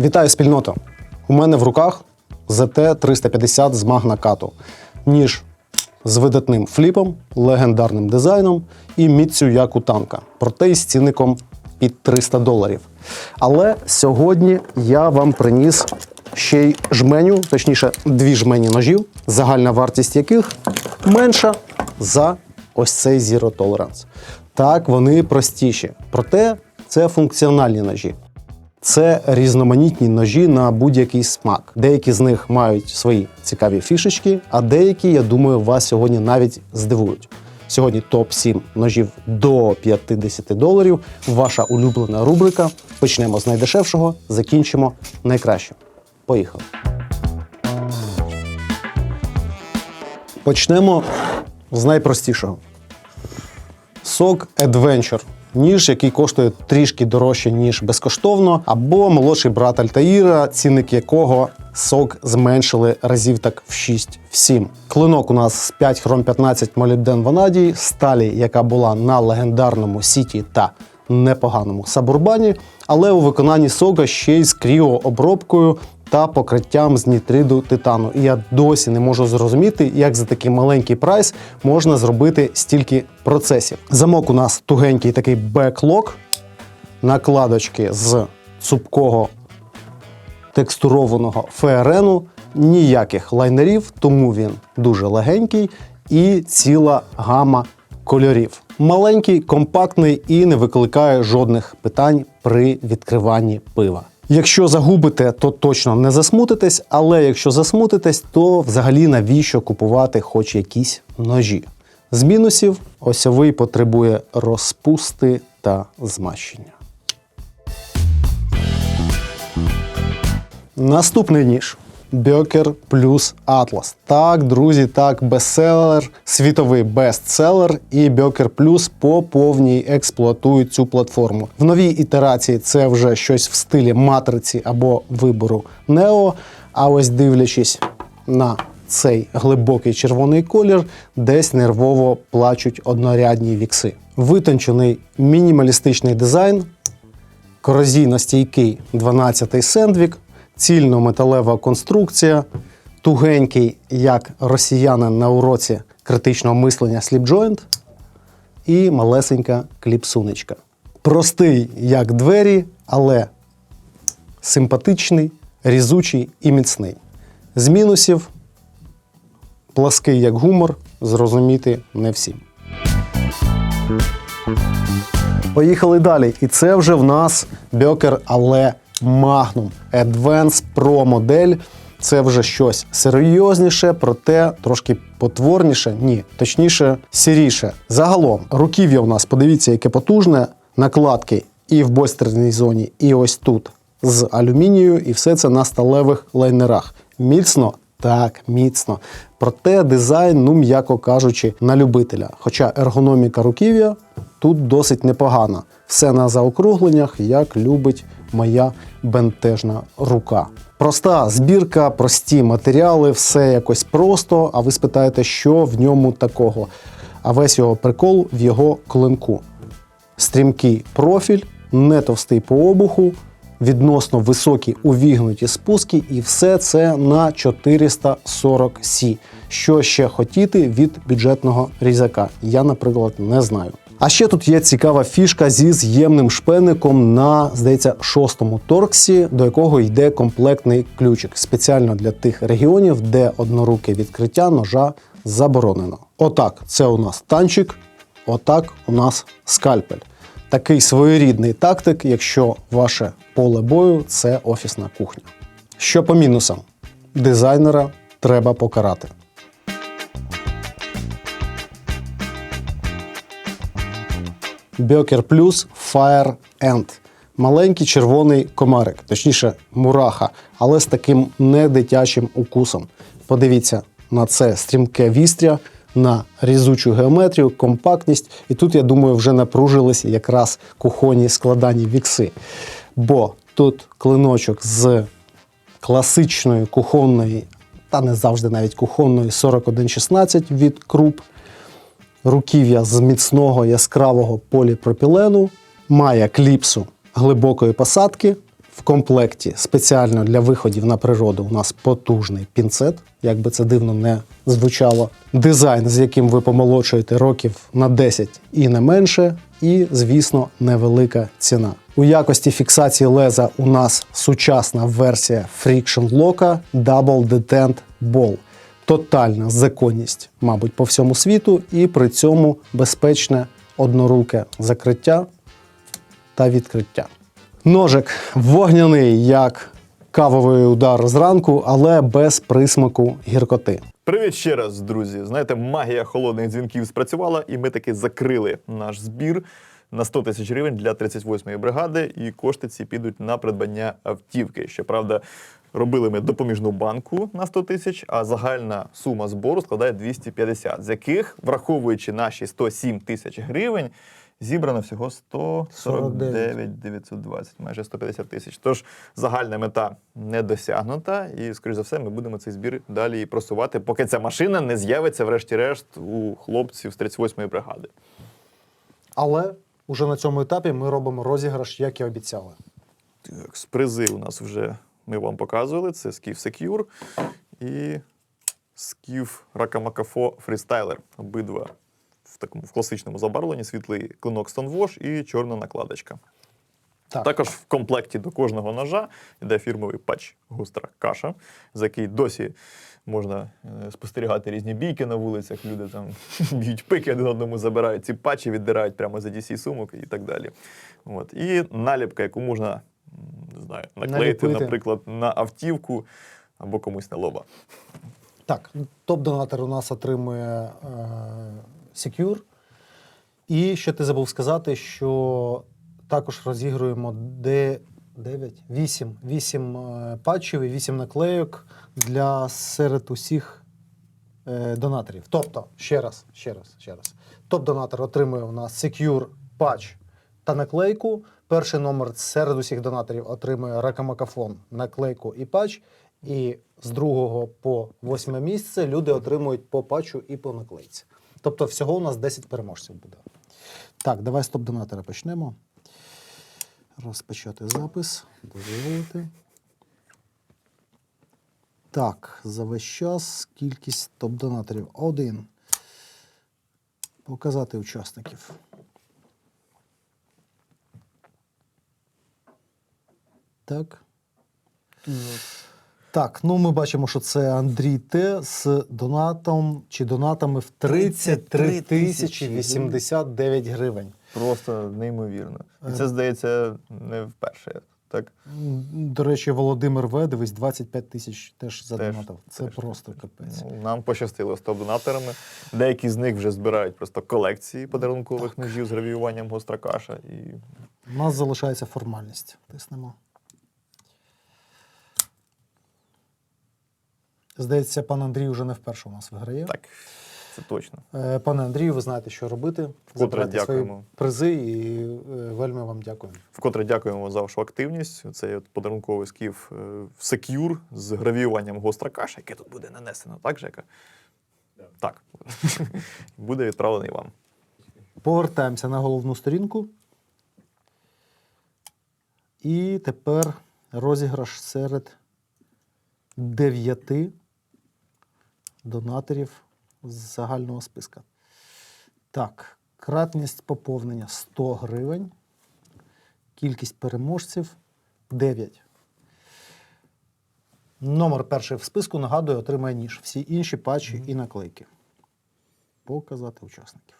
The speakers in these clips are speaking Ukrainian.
Вітаю спільноту! У мене в руках ZT-350 з Magna Kato. Ніж з видатним фліпом, легендарним дизайном і міцю як у танка. Проте із цінником під 300 доларів. Але сьогодні я вам приніс ще й жменю, точніше, дві жмені ножів, загальна вартість яких менша за ось цей Zero Tolerance. Так, вони простіші. Проте це функціональні ножі. Це різноманітні ножі на будь-який смак. Деякі з них мають свої цікаві фішечки, а деякі, я думаю, вас сьогодні навіть здивують. Сьогодні топ-7 ножів до 50 доларів. Ваша улюблена рубрика. Почнемо з найдешевшого, закінчимо найкращим. Поїхали. Почнемо з найпростішого. Сок Adventure. Ніж, який коштує трішки дорожче, ніж безкоштовно, або молодший брат Альтаїра, цінник якого сок зменшили разів так в 6-7. Клинок у нас 5 хром 15 молібден ванадій, сталі, яка була на легендарному сіті та непоганому сабурбані, але у виконанні сога ще й з кріообробкою та покриттям з нітриду титану. І я досі не можу зрозуміти, як за такий маленький прайс можна зробити стільки процесів. Замок у нас тугенький такий беклок, накладочки з цупкого текстурованого ФРНу, ніяких лайнерів, тому він дуже легенький і ціла гама кольорів. Маленький, компактний і не викликає жодних питань при відкриванні пива. Якщо загубите, то точно не засмутитесь, але якщо засмутитесь, то взагалі навіщо купувати хоч якісь ножі? З мінусів осьовий потребує розпусти та змащення. Наступний ніж. Бьокер плюс Атлас. Так, друзі, так, бестселер, світовий бестселер і Бьокер Плюс по повній експлуатують цю платформу. В новій ітерації це вже щось в стилі матриці або вибору Нео. А ось дивлячись на цей глибокий червоний колір, десь нервово плачуть однорядні вікси. Витончений мінімалістичний дизайн, корозійно-стійкий 12-й сендвік, цільно-металева конструкція, тугенький, як росіянин на уроці критичного мислення сліпджойнт і малесенька кліпсунечка. Простий, як двері, але симпатичний, різучий і міцний. З мінусів плаский як гумор, зрозуміти не всім. Поїхали далі. І це вже в нас Бьокер, але Magnum Advance Pro модель. Це вже щось серйозніше, проте трошки потворніше, ні, точніше, сіріше. Загалом, руків'я у нас, подивіться, яке потужне, накладки і в бойстерній зоні, і ось тут з алюмінію, і все це на сталевих лайнерах. Міцно так, міцно. Проте дизайн, ну м'яко кажучи, на любителя. Хоча ергономіка руків'я тут досить непогана. Все на заокругленнях, як любить моя бентежна рука. Проста збірка, прості матеріали, все якось просто. А ви спитаєте, що в ньому такого? А весь його прикол в його клинку. Стрімкий профіль, не товстий по обуху, відносно високі увігнуті спуски, і все це на 440 сі. Що ще хотіти від бюджетного різака? Я, наприклад, не знаю. А ще тут є цікава фішка зі з'ємним шпенником на, здається, шостому торксі, до якого йде комплектний ключик спеціально для тих регіонів, де одноруке відкриття ножа заборонено. Отак, це у нас танчик, отак у нас скальпель. Такий своєрідний тактик, якщо ваше поле бою це офісна кухня. Що по мінусам? Дизайнера треба покарати. Бьокер Плюс Fire End. Маленький червоний комарик, точніше, мураха, але з таким недитячим укусом. Подивіться на це стрімке вістря, на різучу геометрію, компактність. І тут, я думаю, вже напружилися якраз кухонні складані вікси. Бо тут клиночок з класичної кухонної, та не завжди навіть кухонної 4116 від круп руків'я з міцного яскравого поліпропілену, має кліпсу глибокої посадки, в комплекті спеціально для виходів на природу у нас потужний пінцет, як би це дивно не звучало. Дизайн, з яким ви помолодшуєте років на 10 і не менше. І, звісно, невелика ціна. У якості фіксації леза у нас сучасна версія Friction Lock Double Detent Ball. Тотальна законність, мабуть, по всьому світу, і при цьому безпечне одноруке закриття та відкриття. Ножик вогняний, як кавовий удар зранку, але без присмаку гіркоти. Привіт ще раз, друзі. Знаєте, магія холодних дзвінків спрацювала, і ми таки закрили наш збір на 100 тисяч гривень для 38-ї бригади. І кошти ці підуть на придбання автівки. Щоправда, робили ми допоміжну банку на 100 тисяч, а загальна сума збору складає 250, з яких, враховуючи наші 107 тисяч гривень, зібрано всього 149 920, майже 150 тисяч. Тож загальна мета не досягнута, і, скоріш за все, ми будемо цей збір далі просувати, поки ця машина не з'явиться, врешті-решт, у хлопців з 38-ї бригади. Але уже на цьому етапі ми робимо розіграш, як і обіцяли. Так, з призи у нас вже ми вам показували. Це Skiff Secure і Skiff Rakamakafo Freestyler. Обидва в такому в класичному забарвленні, світлий клинок Stonewash і чорна накладочка. Так. Також в комплекті до кожного ножа йде фірмовий патч густра каша, за який досі можна е, спостерігати різні бійки на вулицях. Люди там б'ють пики один одному, забирають ці патчі, віддирають прямо за DC сумок і так далі. От. І наліпка, яку можна не знаю, наклеїти, Наліпити. наприклад, на автівку або комусь на лоба. Так, топ-донатор у нас отримує е, Secure. І ще ти забув сказати, що також розігруємо де 9, 8, 8 е, патчів і 8 наклейок для серед усіх е, донаторів. Тобто, ще раз, ще раз, ще раз. Топ-донатор отримує у нас Secure патч та наклейку. Перший номер серед усіх донаторів отримує ракамакафон, наклейку і патч. І з другого по восьме місце люди отримують по патчу і по наклейці. Тобто всього у нас 10 переможців буде. Так, давай з топ-донатора почнемо. Розпочати запис. Дозволити. Так, за весь час кількість топ-донаторів. Один. Показати учасників. Так. Так, ну ми бачимо, що це Андрій Т з донатом чи донатами в 33 тисячі 89 гривень. Просто неймовірно. І Е. це, здається, не вперше. Так? До речі, Володимир В. дивись, 25 тисяч теж задонатив. Це теж. просто капець. Ну, нам пощастило з топ-донаторами. Деякі з них вже збирають просто колекції подарункових ножів з гравіюванням гостра каша. І У нас залишається формальність. Тиснемо. Здається, пан Андрій вже не вперше у нас виграє. так, це точно. Е, Пане Андрію, ви знаєте, що робити. Вкотре Забирайте свої дякуємо. призи і е, вельми вам дякуємо. Вкотре дякуємо за вашу активність. Це подарунковий скіф Secure з гравіюванням гостра каша, яке тут буде нанесено, так, Жека? Так. буде відправлений вам. Повертаємося на головну сторінку. І тепер розіграш серед дев'яти донаторів з загального списка. Так, кратність поповнення 100 гривень. Кількість переможців 9. Номер перший в списку, нагадую, отримає ніж. Всі інші патчі і наклейки. Показати учасників.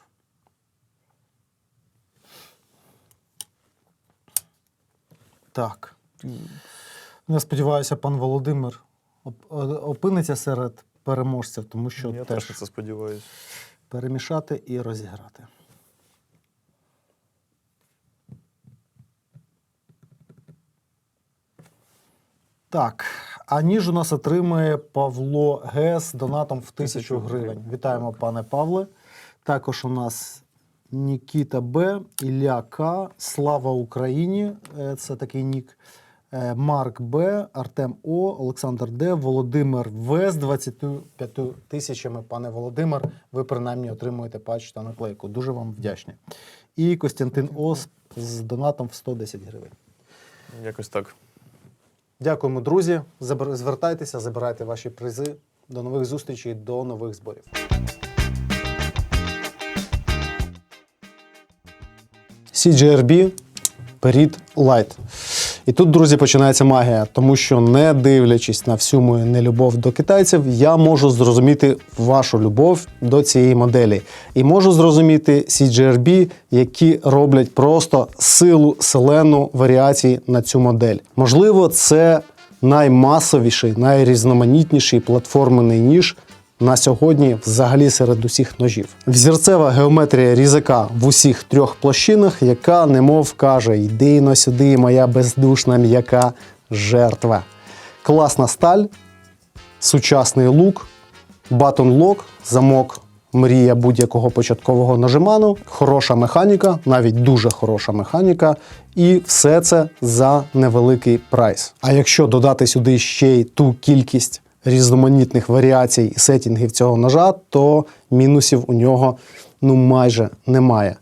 Так. Я сподіваюся, пан Володимир е, опиниться серед переможців, тому що Я теж теж це сподіваюся. перемішати і розіграти. Так, а ніж у нас отримує Павло Г з донатом в тисячу гривень. Вітаємо, пане Павле. Також у нас Нікіта Б, Ілля К, Слава Україні. е, Це такий нік. Е, Марк Б, Артем О, Олександр Д, Володимир В з 25 тисячами. Пане Володимир, ви принаймні отримуєте патч та наклейку. Дуже вам вдячні. І Костянтин О з- донатом в 110 гривень. Якось так. Дякуємо, друзі. Звертайтеся, забирайте ваші призи. До нових зустрічей, до нових зборів. CGRB Perit Light. І тут, друзі, починається магія, тому що не дивлячись на всю мою нелюбов до китайців, я можу зрозуміти вашу любов до цієї моделі. І можу зрозуміти CGRB, які роблять просто силу селену варіацій на цю модель. Можливо, це наймасовіший, найрізноманітніший платформений ніж на сьогодні взагалі серед усіх ножів. Взірцева геометрія різака в усіх трьох площинах, яка немов каже: йди сюди, моя бездушна м'яка жертва. Класна сталь, сучасний лук, батон-лок, замок. Мрія будь-якого початкового нажиману, хороша механіка, навіть дуже хороша механіка, і все це за невеликий прайс. А якщо додати сюди ще й ту кількість різноманітних варіацій і сетінгів цього ножа, то мінусів у нього ну майже немає.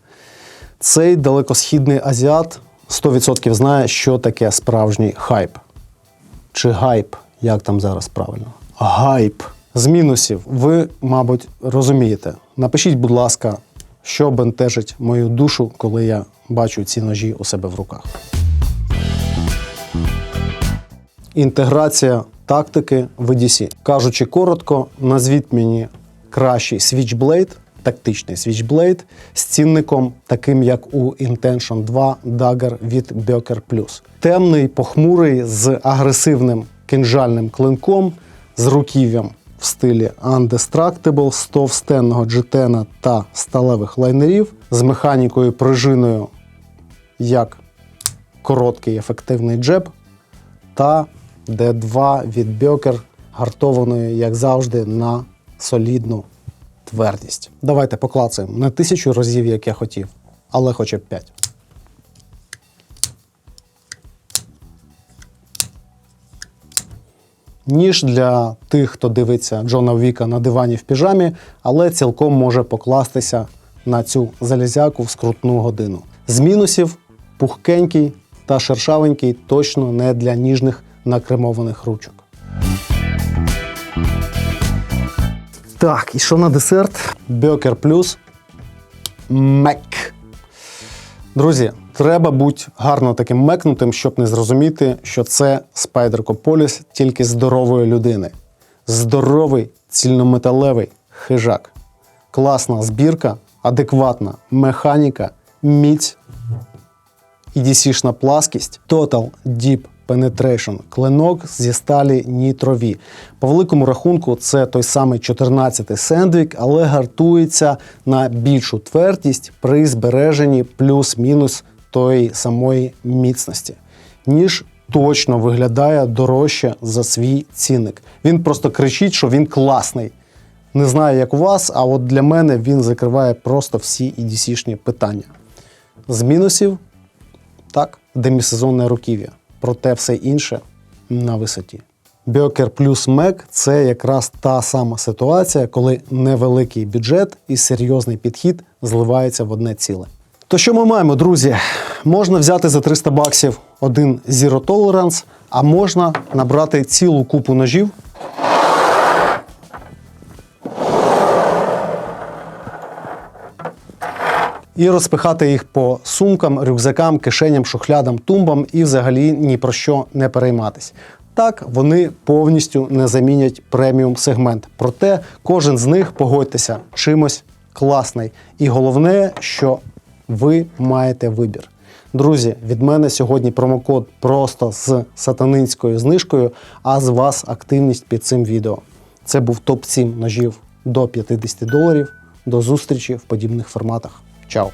Цей далекосхідний азіат 100% знає, що таке справжній хайп. Чи гайп, як там зараз правильно? Гайп. З мінусів ви, мабуть, розумієте. Напишіть, будь ласка, що бентежить мою душу, коли я бачу ці ножі у себе в руках. Інтеграція тактики в EDC. Кажучи коротко, назвіть мені кращий Switchblade, тактичний Switchblade з цінником, таким як у Intention 2 Dagger від Böker Plus. Темний, похмурий, з агресивним кинжальним клинком, з руків'ям в стилі Undestructible, з товстенного джетена та сталевих лайнерів, з механікою пружиною як короткий ефективний джеб, та D2 від Бьокер, гартованої, як завжди, на солідну твердість. Давайте поклацаємо не тисячу разів, як я хотів, але хоча б 5. Ніж для тих, хто дивиться Джона Віка на дивані в піжамі, але цілком може покластися на цю залізяку в скрутну годину. З мінусів пухкенький та шершавенький точно не для ніжних накремованих ручок. Так, і що на десерт? Бьокер плюс мек. Друзі, треба бути гарно таким мекнутим, щоб не зрозуміти, що це Spider Copolis тільки здорової людини. Здоровий цільнометалевий хижак. Класна збірка, адекватна механіка, міць і DC-шна пласкість, Total Deep Penetration, клинок зі сталі нітрові. По великому рахунку, це той самий 14-й сендвік, але гартується на більшу твердість при збереженні плюс-мінус тої самої міцності. Ніж точно виглядає дорожче за свій цінник. Він просто кричить, що він класний. Не знаю, як у вас, а от для мене він закриває просто всі EDC-шні питання. З мінусів так, демісезонне руків'я. Проте все інше на висоті. Бьокер плюс Мек це якраз та сама ситуація, коли невеликий бюджет і серйозний підхід зливаються в одне ціле. То що ми маємо, друзі? Можна взяти за 300 баксів один Zero Tolerance, а можна набрати цілу купу ножів. І розпихати їх по сумкам, рюкзакам, кишеням, шухлядам, тумбам і взагалі ні про що не перейматись. Так, вони повністю не замінять преміум сегмент. Проте кожен з них, погодьтеся, чимось класний. І головне, що ви маєте вибір. Друзі, від мене сьогодні промокод просто з сатанинською знижкою, а з вас активність під цим відео. Це був топ-7 ножів до 50 доларів. До зустрічі в подібних форматах. Tchau.